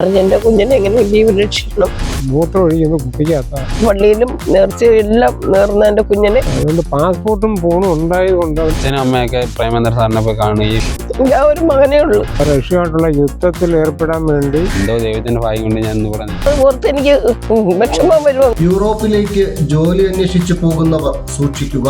എന്റെ കുഞ്ഞിനെ എങ്ങനെ ജീവൻ രക്ഷിക്കണം? മൂത്രം ഒഴിക്കുന്ന കുപ്പിക്കകത്ത. പള്ളിയിലും നേർച്ചയും എല്ലാം നേർന്ന എന്റെ കുഞ്ഞിനെ അതുകൊണ്ട് പാസ്പോർട്ടും ഫോണും ഉണ്ടായതുകൊണ്ട് അച്ഛനും അമ്മയൊക്കെ പ്രേമേന്ദ്ര സാറിനെ പോയി കാണുകയും ഞാൻ ഒരു മകനേ ഉള്ളൂ. റഷ്യയായിട്ടുള്ള യുദ്ധത്തിൽ ഏർപ്പെടാൻ വേണ്ടി എന്തോ ദൈവത്തിന്റെ ഭാഗ്യം കൊണ്ട് ഞാൻ പറഞ്ഞു ഓർത്ത് എനിക്ക് വിഷമം വരുമോ യൂറോപ്പിലേക്ക് ജോലി അന്വേഷിച്ചു പോകുന്നവർ സൂക്ഷിക്കുക.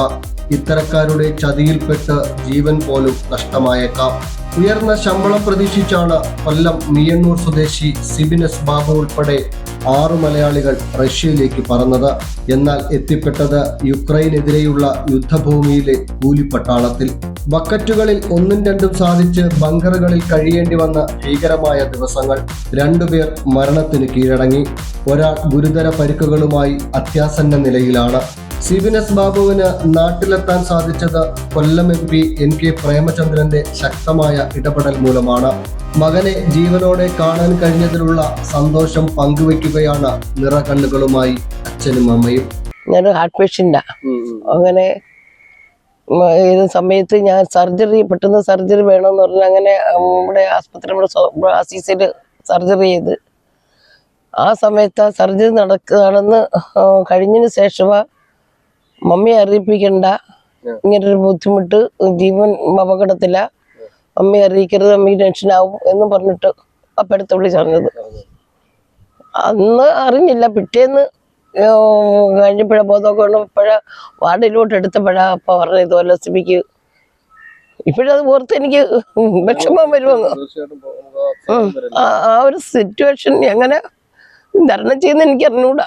ഇത്തരക്കാരുടെ ചതിയിൽപ്പെട്ട് ജീവൻ പോലും നഷ്ടമായേക്കാം. ഉയർന്ന ശമ്പളം പ്രതീക്ഷിച്ചാണ് കൊല്ലം മിയണ്ണൂർ സ്വദേശി സിബിനസ് ബാബു ഉൾപ്പെടെ ആറു മലയാളികൾ റഷ്യയിലേക്ക് പറന്നത്. എന്നാൽ എത്തിപ്പെട്ടത് യുക്രൈനെതിരെയുള്ള യുദ്ധഭൂമിയിലെ കൂലിപ്പട്ടാളത്തിൽ. ബക്കറ്റുകളിൽ ഒന്നും രണ്ടും സാധിച്ച് ബങ്കറുകളിൽ കഴിയേണ്ടി വന്ന ഭീകരമായ ദിവസങ്ങൾ രണ്ടുപേർ മരണത്തിന് കീഴടങ്ങി. ഒരാൾ ഗുരുതര പരിക്കുകളുമായി അത്യാസന്ന നിലയിലാണ്. സിബിനസ് ബാബുവിന് നാട്ടിലെത്താൻ സാധിച്ചത് Kollam M P N K പ്രേമചന്ദ്രന്റെ ശക്തമായ ഇടപെടൽ മൂലമാണ്. മകനെ ജീവനോടെ കാണാൻ കഴിഞ്ഞതിലുള്ള സന്തോഷം പങ്കുവയ്ക്കുകയാണ് നിറകണ്ണുകളുമായി അച്ഛനും അമ്മയും. ഞാനൊരു ഹാർട്ട് പേഷ്യന്റാണ് അങ്ങനെ ഏത് സമയത്ത് ഞാൻ സർജറി പെട്ടെന്ന് സർജറി വേണമെന്ന് പറഞ്ഞ് അങ്ങനെ നമ്മുടെ ആസ്പത്രി നമ്മുടെ ആസീസിൽ സർജറി ചെയ്ത്. ആ സമയത്ത് ആ സർജറി നടക്കുകയാണെന്ന് കഴിഞ്ഞതിന് ശേഷമാ മമ്മിയെ അറിയിപ്പിക്കണ്ട. ഇങ്ങനൊരു ബുദ്ധിമുട്ട് ജീവൻ അപകടത്തില. മമ്മി അറിയിക്കരുത് മമ്മി ടെൻഷനാവും എന്ന് പറഞ്ഞിട്ട് അപ്പടുത്ത് വിളിച്ച് പറഞ്ഞത്. അന്ന് അറിഞ്ഞില്ല. പിറ്റേന്ന് കഴിഞ്ഞപ്പോഴ ബോധമൊക്കെ ഉള്ളപ്പോഴ വാർഡിലോട്ട് എടുത്തപ്പോഴാ അപ്പ പറഞ്ഞ ഇതുപോലെ സിബിക്ക്. ഇപ്പോഴത് ഓർത്ത് എനിക്ക് വിഷമം വരുമെന്ന്. ആ ആ ഒരു സിറ്റുവേഷൻ എങ്ങനെ തരണം ചെയ്യുന്ന എനിക്ക് അറിഞ്ഞൂടാ.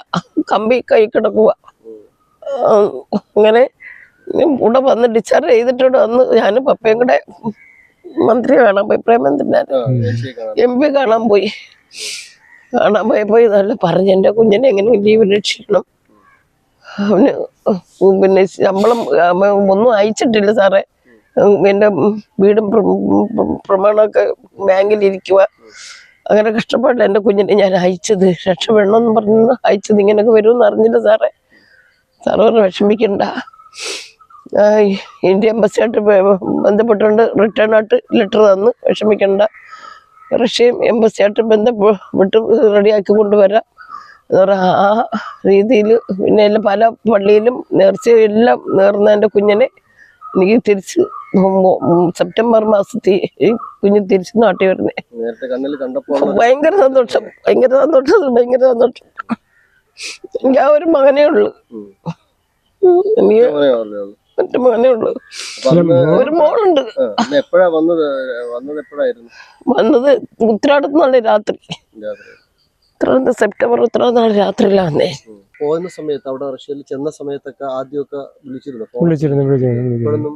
കമ്പി കൈ കിടക്കുക അങ്ങനെ ഇവിടെ വന്ന് ഡിസ്ചാർജ് ചെയ്തിട്ടുണ്ട്. വന്ന് ഞാനും പപ്പയും കൂടെ മന്ത്രി കാണാൻ പോയി. പ്രേമേന്ദ്രനാഥ് എം പി കാണാൻ പോയി. കാണാൻ പോയപ്പോ ഇതല്ല പറഞ്ഞു എന്റെ കുഞ്ഞിനെ എങ്ങനെ ലീവ് രക്ഷിക്കണം? അവന് പിന്നെ ശമ്പളം ഒന്നും അയച്ചിട്ടില്ല സാറേ. എന്റെ വീടും പ്ര- പ്ര- പ്രമാണമൊക്കെ ബാങ്കിൽ ഇരിക്കുക അങ്ങനെ കഷ്ടപ്പാടില്ല എന്റെ കുഞ്ഞിനെ ഞാൻ അയച്ചത്. രക്ഷപ്പെടണമെന്ന് പറഞ്ഞു അയച്ചത് ഇങ്ങനെയൊക്കെ വരുമെന്ന് അറിഞ്ഞില്ല സാറേ. പറഞ്ഞു വിഷമിക്കണ്ട. ഇന്ത്യ എംബസിയായിട്ട് ബന്ധപ്പെട്ടുകൊണ്ട് റിട്ടേൺ ആയിട്ട് ലെറ്റർ തന്ന് വിഷമിക്കണ്ട. റഷ്യയും എംബസിയായിട്ട് ബന്ധപ്പെട്ട് റെഡിയാക്കി കൊണ്ടുവരാം. ആ രീതിയിൽ പിന്നെ എല്ലാം പല പള്ളിയിലും നേർച്ചയും എല്ലാം നേർന്ന എന്റെ കുഞ്ഞിനെ എനിക്ക് തിരിച്ച് സെപ്റ്റംബർ മാസത്തിൽ കുഞ്ഞ് തിരിച്ച് നാട്ടി വരുന്നേ. ഭയങ്കര സന്തോഷം ഭയങ്കര സന്തോഷം ഭയങ്കര സന്തോഷം. എനിക്ക് ആ ഒരു മകനേ ഉള്ളു. എനിക്ക് ഒറ്റ മകനേ ഉള്ളൂ. ഒരു മോളുണ്ട്. എപ്പോഴാ വന്നത്? വന്നത് എപ്പോഴായിരുന്നു? വന്നത് ഉത്തരാടത്ത് നാളെ രാത്രി. ഉത്തരാടത്ത് സെപ്റ്റംബർ ഉത്തരാടത്ത് നാളെ രാത്രിയിലാണ് വന്നേ പോകുന്ന സമയത്ത് അവിടെ റഷ്യയിൽ ചെന്ന സമയത്തൊക്കെ ആദ്യമൊക്കെ വിളിച്ചിരുന്നു? വിളിച്ചിരുന്നു വിളിച്ചിരുന്നു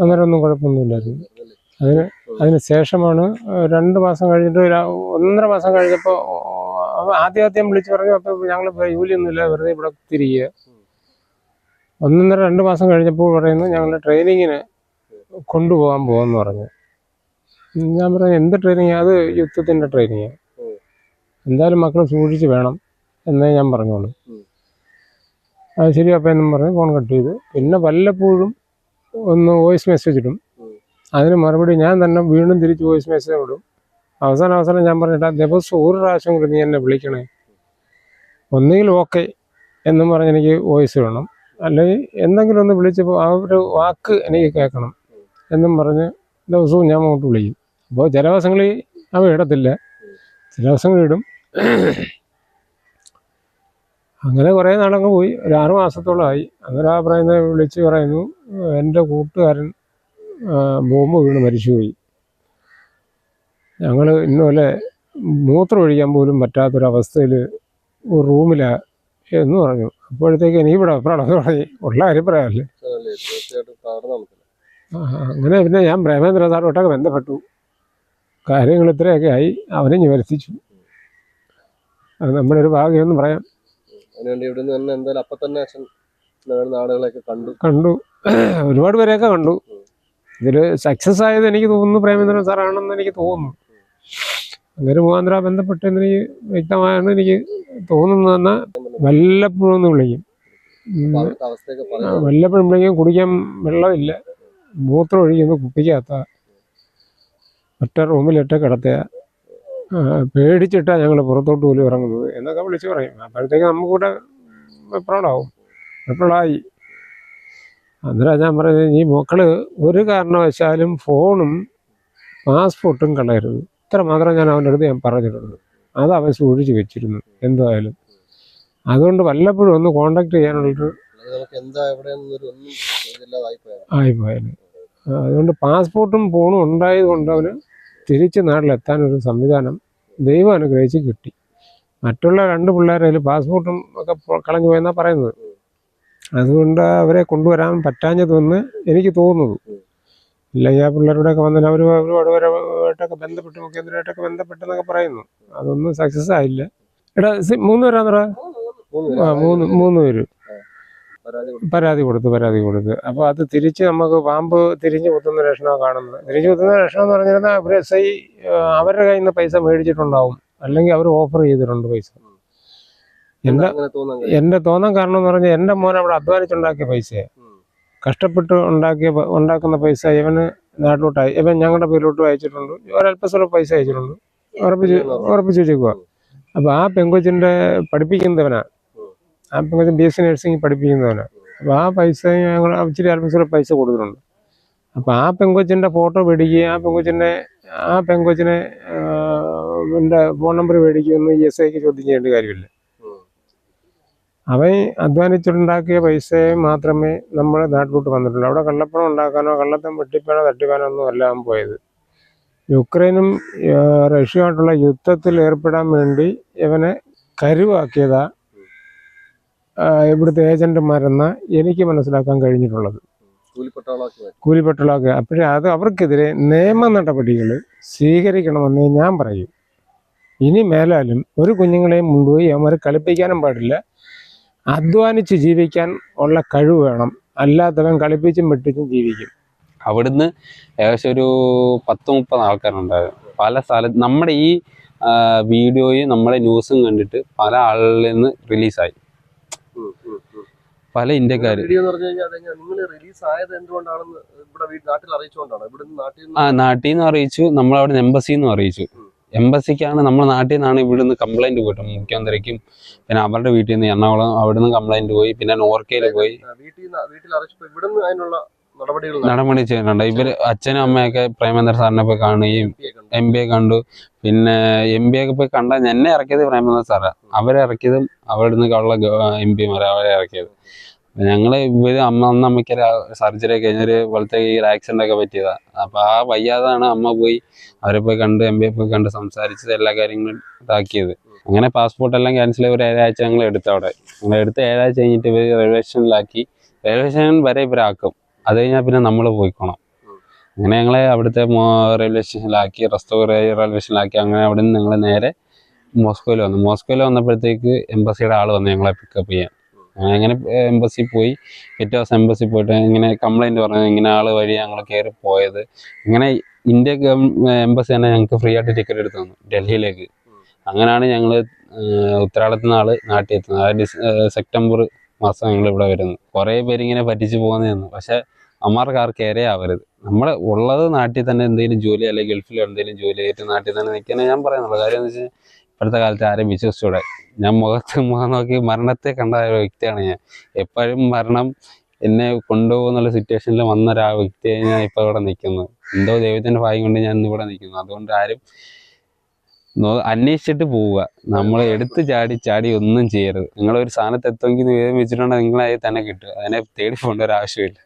അന്നേരം ഒന്നും കുഴപ്പമൊന്നുമില്ലായിരുന്നു. അതിന് അതിന് ശേഷമാണ് രണ്ട് മാസം കഴിഞ്ഞിട്ട് ഒന്നര മാസം കഴിഞ്ഞപ്പോൾ ആദ്യം ആദ്യം വിളിച്ചു പറഞ്ഞു അപ്പൊ ഞങ്ങൾ ജോലിയൊന്നുമില്ല വെറുതെ ഇവിടെ തിരികെ ഒന്നൊന്നര രണ്ട് മാസം കഴിഞ്ഞപ്പോൾ പറയുന്നു ഞങ്ങൾ ട്രെയിനിങ്ങിന് കൊണ്ടുപോകാൻ പോകുമെന്ന് പറഞ്ഞു. ഞാൻ പറഞ്ഞു എന്ത് ട്രെയിനിങ് അത് യുദ്ധത്തിന്റെ ട്രെയിനിങ് എന്തായാലും മക്കളെ സൂക്ഷിച്ച് വേണം എന്നേ ഞാൻ പറഞ്ഞോളൂ. അത് ശരി അപ്പം എന്നും പറഞ്ഞ് ഫോൺ കട്ട് ചെയ്തു. പിന്നെ വല്ലപ്പോഴും ഒന്ന് വോയിസ് മെസ്സേജ് ഇടും. അതിന് മറുപടി ഞാൻ തന്നെ വീണ്ടും തിരിച്ച് വോയിസ് മെസ്സേജ് ഇടും. അവസാനം അവസാനം ഞാൻ പറഞ്ഞിട്ട് ദിവസം ഒരു പ്രാവശ്യം കൂടി നീ എന്നെ വിളിക്കണേ. ഒന്നുകിൽ ഓക്കെ എന്നും പറഞ്ഞ് എനിക്ക് വോയിസ് വേണം അല്ലെങ്കിൽ എന്തെങ്കിലും ഒന്ന് വിളിച്ചപ്പോൾ ആ ഒരു വാക്ക് എനിക്ക് കേൾക്കണം എന്നും പറഞ്ഞ് ദിവസവും ഞാൻ അങ്ങോട്ട് വിളിക്കും. അപ്പോൾ ചില ദിവസങ്ങളിൽ അവ ഇടത്തില്ല. ചില ദിവസങ്ങളിൽ ഇടും. അങ്ങനെ കുറേ നാളങ്ങ് പോയി. ഒരു ആറു മാസത്തോളമായി അന്നേരം ആ പറയുന്നത് വിളിച്ച് പറയുന്നു എന്റെ കൂട്ടുകാരൻ ബോംബ് വീണ് മരിച്ചുപോയി. ഞങ്ങൾ ഇന്നലെ മൂത്രം ഒഴിക്കാൻ പോലും പറ്റാത്തൊരവസ്ഥയിൽ ഒരു റൂമിലാണ് എന്ന് പറഞ്ഞു. അപ്പോഴത്തേക്ക് എനിക്ക് ഇവിടെ അഭിപ്രായം തുടങ്ങി ഉള്ള കാര്യം പറയാമല്ലേ അങ്ങനെ പിന്നെ ഞാൻ പ്രേമേന്ദ്ര സാറുമായിട്ടൊക്കെ ബന്ധപ്പെട്ടു. കാര്യങ്ങൾ ഇത്രയൊക്കെ ആയി. അവനെ നിവർത്തിച്ചു. അത് നമ്മുടെ ഒരു ഭാഗ്യമെന്ന് പറയാം. അതിനുവേണ്ടി ഇവിടെ നിന്ന് തന്നെ എന്തായാലും അപ്പൊ തന്നെ അച്ഛൻ നാടുകളൊക്കെ കണ്ടു. കണ്ടു. ഒരുപാട് പേരെയൊക്കെ കണ്ടു. ഇതിൽ സക്സസ് ആയത് എനിക്ക് തോന്നുന്നു പ്രേമേന്ദ്രൻ സാറാണെന്ന് എനിക്ക് തോന്നുന്നു. അങ്ങനെ മുഖാന്തര ബന്ധപ്പെട്ട് എനിക്ക് വ്യക്തമായാണ് എനിക്ക് തോന്നുന്നതെന്ന് വല്ലപ്പോഴും ഒന്ന് വിളിക്കും. വല്ലപ്പോഴും വിളിക്കും കുടിക്കാൻ വെള്ളമില്ല. മൂത്രം ഒഴിക്കുന്നു കുപ്പിക്കകത്ത. ഒറ്റ റൂമിലിട്ട് കിടത്തുക. പേടിച്ചിട്ടാണ് പേടിച്ചിട്ടാ ഞങ്ങൾ പുറത്തോട്ട് പോലും ഇറങ്ങുന്നത് എന്നൊക്കെ വിളിച്ചു പറയും. അപ്പോഴത്തേക്ക് നമുക്കൂടെ വെപ്രാളാവും. വെപ്രാളായി. അന്നേരം ഞാൻ പറയുന്നത് ഈ മക്കൾ ഒരു കാരണവശാലും ഫോണും പാസ്പോർട്ടും കളയരുത്. ഇത്ര മാത്രം ഞാൻ അവന്റെ അടുത്ത് ഞാൻ പറഞ്ഞിട്ടുള്ളത് അത് അവൻ സൂക്ഷിച്ച് വെച്ചിരുന്നു. എന്തായാലും. അതുകൊണ്ട് വല്ലപ്പോഴും ഒന്ന് കോണ്ടാക്ട് ചെയ്യാനുള്ളൊരു ആയിപ്പോയാലും അതുകൊണ്ട് പാസ്പോർട്ടും ഫോണും ഉണ്ടായത് കൊണ്ട് അവന് തിരിച്ച് നാട്ടിലെത്താനൊരു സംവിധാനം ദൈവം അനുഗ്രഹിച്ച് കിട്ടി. മറ്റുള്ള രണ്ട് പിള്ളേരെ പാസ്പോർട്ടും ഒക്കെ കളഞ്ഞു പോയെന്നാണ് പറയുന്നത്. അതുകൊണ്ട് അവരെ കൊണ്ടുവരാൻ പറ്റാഞ്ഞതെന്ന് എനിക്ക് തോന്നുന്നു. ഇല്ലെങ്കിൽ ആ പിള്ളേരോടൊക്കെ വന്നാൽ അവർ ഒരുപാട് പേരുമായിട്ടൊക്കെ ബന്ധപ്പെട്ട് മുഖ്യമന്ത്രിയായിട്ടൊക്കെ ബന്ധപ്പെട്ടെന്നൊക്കെ പറയുന്നു. അതൊന്നും സക്സസ് ആയില്ല. എടാ മൂന്ന് പേരാന്നറ ആ മൂന്ന് മൂന്ന് പേര്. പരാതി കൊടുത്തു. പരാതി കൊടുത്ത്. അപ്പോൾ അത് തിരിച്ച് നമുക്ക് പാമ്പ് തിരിഞ്ഞു കുത്തുന്ന ലക്ഷണമാണ് കാണുന്നത്. തിരിഞ്ഞു കുത്തുന്ന ലക്ഷണം എന്ന് പറഞ്ഞിരുന്നാൽ അവർ എസ് ഐ അവരുടെ കയ്യിൽ നിന്ന് പൈസ മേടിച്ചിട്ടുണ്ടാവും. അല്ലെങ്കിൽ അവർ ഓഫർ ചെയ്തിട്ടുണ്ട് പൈസ. എന്റെ എന്റെ തോന്നാൻ കാരണം എന്ന് പറഞ്ഞാൽ എന്റെ മോൻ അവിടെ അധ്വാനിച്ചുണ്ടാക്കിയ പൈസയാണ്. കഷ്ടപ്പെട്ട് ഉണ്ടാക്കിയ ഉണ്ടാക്കുന്ന പൈസ ഇവന് നാട്ടിലോട്ട് ഇവൻ ഞങ്ങളുടെ പേരിലോട്ട് അയച്ചിട്ടുണ്ട്. ഒരല്പസ്വല്പ പൈസ അയച്ചിട്ടുണ്ട്. ഉറപ്പിച്ച് ഉറപ്പിച്ച് വെച്ചേക്കുക അപ്പോൾ ആ പെങ്കൊച്ചിന്റെ പഠിപ്പിക്കുന്നവനാ. ആ പെങ്കൊച്ചൻ ബി എസ് സി നഴ്സിംഗ് പഠിപ്പിക്കുന്നവനാ. അപ്പോൾ ആ പൈസ ഞങ്ങൾ ഇച്ചിരി അല്പസ്വല്പ പൈസ കൊടുത്തിട്ടുണ്ട്. അപ്പോൾ ആ പെങ്കൊച്ചിന്റെ ഫോട്ടോ മേടിക്കുകയും ആ പെങ്കൊച്ചിന്റെ ആ പെങ്കൊച്ചിനെ എന്റെ ഫോൺ നമ്പർ മേടിക്കുമെന്ന് ഇ എസ് ഐക്ക് ചോദ്യം ചെയ്യേണ്ട കാര്യമില്ല. അവൻ അധ്വാനിച്ചിട്ടുണ്ടാക്കിയ പൈസയെ മാത്രമേ നമ്മുടെ നാട്ടിലോട്ട് വന്നിട്ടുള്ളൂ. അവിടെ കള്ളപ്പണം ഉണ്ടാക്കാനോ കള്ളത്തം വെട്ടിപ്പാനോ തട്ടിപ്പാനോ ഒന്നും അല്ല അവൻ പോയത്. യുക്രൈനും റഷ്യയുമായിട്ടുള്ള യുദ്ധത്തിൽ ഏർപ്പെടാൻ വേണ്ടി ഇവനെ കരുവാക്കിയതാ ഇവിടുത്തെ ഏജന്റുമാരെന്ന എനിക്ക് മനസ്സിലാക്കാൻ കഴിഞ്ഞിട്ടുള്ളത്. കൂലിപ്പട്ടുകളൊക്കെ അപ്പോഴേ അത് അവർക്കെതിരെ നിയമ നടപടികൾ സ്വീകരിക്കണമെന്നേ ഞാൻ പറയൂ. ഇനി മേലാലും ഒരു കുഞ്ഞുങ്ങളെയും കൊണ്ടുപോയി അവന്മാരെ കളിപ്പിക്കാനും പാടില്ല. അധ്വാനിച്ച് ജീവിക്കാൻ ഉള്ള കഴിവ് വേണം. അല്ലാത്തവൻ കളിപ്പിച്ചും വെട്ടിച്ചും ജീവിക്കും. അവിടുന്ന് ഏകദേശം ഒരു പത്ത് മുപ്പത് ആൾക്കാരുണ്ടായിരുന്നു. പല സ്ഥലത്ത് നമ്മുടെ ഈ വീഡിയോയും നമ്മുടെ ന്യൂസും കണ്ടിട്ട് പല ആളുകളിൽ നിന്ന് റിലീസായി. പല ഇന്ത്യക്കാർ വീഡിയോ എന്ന് പറഞ്ഞു നിങ്ങൾ റിലീസ് ആയത് എന്തുകൊണ്ടാണെന്ന് ഇവിടെ വീ- നാട്ടിൽ അറിയിച്ചുകൊണ്ടാണ് ഇവിടുന്ന് നാട്ടിൽ ആ നാട്ടിൽ നിന്ന് അറിയിച്ചു. നമ്മളവിടെ എംബസിന്ന് അറിയിച്ചു. എംബസിക്കാണ് നമ്മുടെ നാട്ടിൽ നിന്നാണ് ഇവിടുന്ന് കംപ്ലൈന്റ് പോയിട്ട് മുഖ്യമന്ത്രിക്കും പിന്നെ അവരുടെ വീട്ടിൽ നിന്ന് എറണാകുളം അവിടുന്ന് കംപ്ലൈന്റ് പോയി. പിന്നെ നോർക്കയിൽ പോയി. നടപടി ചെയ്യുന്നുണ്ട് ഇവർ അച്ഛനും അമ്മയൊക്കെ പ്രേമേന്ദ്ര സാറിനെ പോയി കാണുകയും എം ബി എ കണ്ടു. പിന്നെ എം ബി ഒക്കെ പോയി കണ്ട എന്നെ ഇറക്കിയത് പ്രേമേന്ദ്ര സാറാ. അവരെ ഇറക്കിയതും അവിടെ നിന്ന് ഉള്ള എം പിമാരെ അവരെ ഇറക്കിയത്. ഞങ്ങൾ ഇവർ അമ്മ അന്ന് അമ്മയ്ക്ക് സർജറി ഒക്കെ കഴിഞ്ഞൊരു പോലത്തെ ഈ ആക്സിഡന്റ് ഒക്കെ പറ്റിയതാ. അപ്പൊ ആ വയ്യാതാണ് അമ്മ പോയി അവരെ പോയി കണ്ട് എം ബി എ പോയി കണ്ട് സംസാരിച്ച് എല്ലാ കാര്യങ്ങളും ഇതാക്കിയത്. അങ്ങനെ പാസ്പോർട്ട് എല്ലാം ക്യാൻസൽ ചെയ്ത് ഒരു ഏഴാഴ്ച ഞങ്ങൾ എടുത്തു അവിടെ. ഞങ്ങൾ എടുത്ത് ഏഴാഴ്ച കഴിഞ്ഞിട്ട് ഇവർ റെയിൽവേ സ്റ്റേഷനിലാക്കി റെയിൽവേ സ്റ്റേഷൻ വരെ ഇവരാക്കും അത് കഴിഞ്ഞാൽ പിന്നെ നമ്മൾ പോയിക്കോണം. അങ്ങനെ ഞങ്ങളെ അവിടുത്തെ റെയിൽവേ സ്റ്റേഷനിലാക്കി റസ്തോ റെയിൽവേ സ്റ്റേഷനിലാക്കി അങ്ങനെ അവിടെ നിന്ന് ഞങ്ങൾ നേരെ മോസ്കോയിൽ വന്നു. മോസ്കോയിൽ വന്നപ്പോഴത്തേക്ക് എംബസിയുടെ ആൾ വന്നു ഞങ്ങളെ പിക്കപ്പ് ചെയ്യാൻ. അങ്ങനെ എംബസി പോയി. പിറ്റേ ദിവസം എംബസി പോയിട്ട് ഇങ്ങനെ കംപ്ലൈന്റ് പറഞ്ഞു ഇങ്ങനെ ആൾ വഴി ഞങ്ങൾ കയറി പോയത്. ഇങ്ങനെ ഇന്ത്യ എംബസി തന്നെ ഞങ്ങൾക്ക് ഫ്രീ ആയിട്ട് ടിക്കറ്റ് എടുത്തു തന്നു ഡൽഹിയിലേക്ക്. അങ്ങനെയാണ് ഞങ്ങൾ ഉത്തരാടത്തു നിന്ന് ആൾ നാട്ടിൽ എത്തുന്നത് അതായത് സെപ്റ്റംബർ മാസം ഞങ്ങൾ ഇവിടെ വരുന്നത്. കുറേ പേരിങ്ങനെ പറ്റിച്ചു പോകുന്നതെന്ന് പക്ഷേ അമ്മമാർക്ക് ആർക്ക് ഇരയാവരുത് നമ്മൾ ഉള്ളത് നാട്ടിൽ തന്നെ എന്തെങ്കിലും ജോലി അല്ലെങ്കിൽ ഗൾഫിലോ എന്തെങ്കിലും ജോലി ആയിട്ട് നാട്ടിൽ തന്നെ നിൽക്കുന്നത് ഞാൻ പറയുന്നുള്ളൂ. കാര്യം എന്ന് വെച്ചാൽ ഇപ്പോഴത്തെ കാലത്ത് ആരെയും വിശ്വസിച്ചൂടെ? ഞാൻ മുഖത്ത് മുഖം നോക്കി മരണത്തെ കണ്ട ഒരു വ്യക്തിയാണ് ഞാൻ. എപ്പോഴും മരണം എന്നെ കൊണ്ടുപോകുന്നുള്ള സിറ്റുവേഷനിൽ വന്ന ഒരു ആ വ്യക്തിയായി ഞാൻ ഇപ്പോൾ ഇവിടെ നിൽക്കുന്നത് എന്തോ ദൈവത്തിന്റെ ഭാഗ്യം കൊണ്ട് ഞാൻ ഇവിടെ നിൽക്കുന്നു. അതുകൊണ്ട് ആരും അന്വേഷിച്ചിട്ട് പോവുക. നമ്മൾ എടുത്ത് ചാടി ചാടി ഒന്നും ചെയ്യരുത്. നിങ്ങളൊരു സ്ഥാനത്ത് എത്തുമെങ്കിൽ വിവരം വെച്ചിട്ടുണ്ടെങ്കിൽ നിങ്ങളായി തന്നെ കിട്ടുക. അതിനെ തേടി പോകേണ്ട ഒരു ആവശ്യമില്ല.